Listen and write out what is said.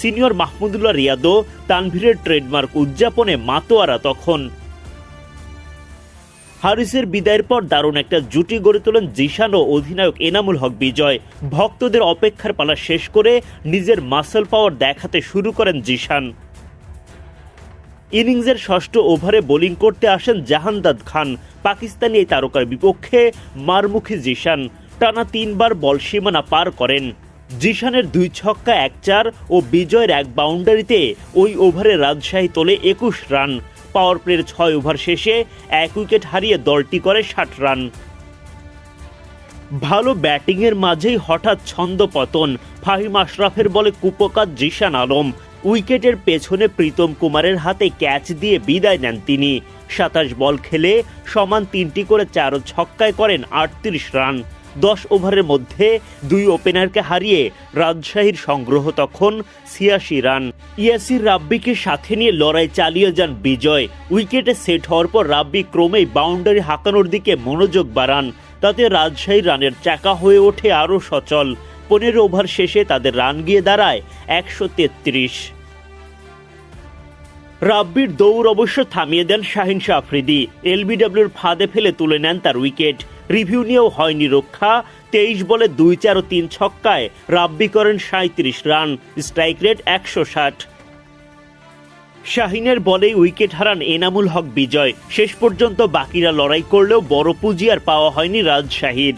Senior Mahmudullah রিয়াদও তানভীরের trademark উদযাপনে মাতোয়ারা তখন। হারিসের বিদায়ের পর দারুণ একটা জুটি গড়ে তোলেন জিশান ও অধিনায়ক এনামুল হক বিজয়। ভক্তদের অপেক্ষার পালা শেষ করে নিজের মাসল পাওয়ার দেখাতে শুরু করেন জিশান। ইনিংসের ষষ্ঠ ওভারে বোলিং করতে আসেন জাহানদাদ খান, পাকিস্তানি এই তারকার বিপক্ষে মারমুখী জিশান। টানা তিনবার বল সীমানা পার করেন। জিশানের দুই ছক্কা এক চার ও বিজয়ের এক বাউন্ডারিতে ওই ওভারে রাজশাহী তোলে একুশ রান। পাওয়ার প্লের ছয় ওভার শেষে এক উইকেট হারিয়ে দলটি করে ষাট রান। ভালো ব্যাটিংয়ের মাঝেই হঠাৎ ছন্দ পতন। ফাহিম আশরাফের বলে কুপকাত জিশান আলম। উইকেটের পেছনে প্রীতম কুমারের হাতে ক্যাচ দিয়ে বিদায় নেন তিনি। সাতাশ বল খেলে সমান তিনটি করে চার ছক্কায় করেন আটত্রিশ রান। দশ ওভারের মধ্যে দুই ওপেনারকে হারিয়ে রাজশাহীর সংগ্রহ তখন ছিয়াশি রান। ইয়াসির রাব্বিকে সাথে নিয়ে লড়াই চালিয়ে যান বিজয়। উইকেটে সেট হওয়ার পর রাব্বি ক্রমেই বাউন্ডারি হাঁকানোর দিকে মনোযোগ বাড়ান। তাতে রাজশাহী রানের চাকা হয়ে ওঠে আরও সচল। পনেরো ওভার শেষে তাদের রান গিয়ে দাঁড়ায় একশো তেত্রিশ। রাব্বির দৌড় অবশ্য থামিয়ে দেন শাহিন শাহ আফ্রিদি। এলবিডব্লিউর ফাঁদে ফেলে তুলে নেন তার উইকেট। রিভিউ নিয়েও হয়নি রক্ষা। তেইশ বলে দুই চার ও তিন ছক্কায় রাব্বি করেন সাঁত্রিশ রান, স্ট্রাইক রেট একশো ষাট। শাহিনের বলেই উইকেট হারান এনামুল হক বিজয়। শেষ পর্যন্ত বাকিরা লড়াই করলেও বড় পুঁজি আর পাওয়া হয়নি রাজশাহীর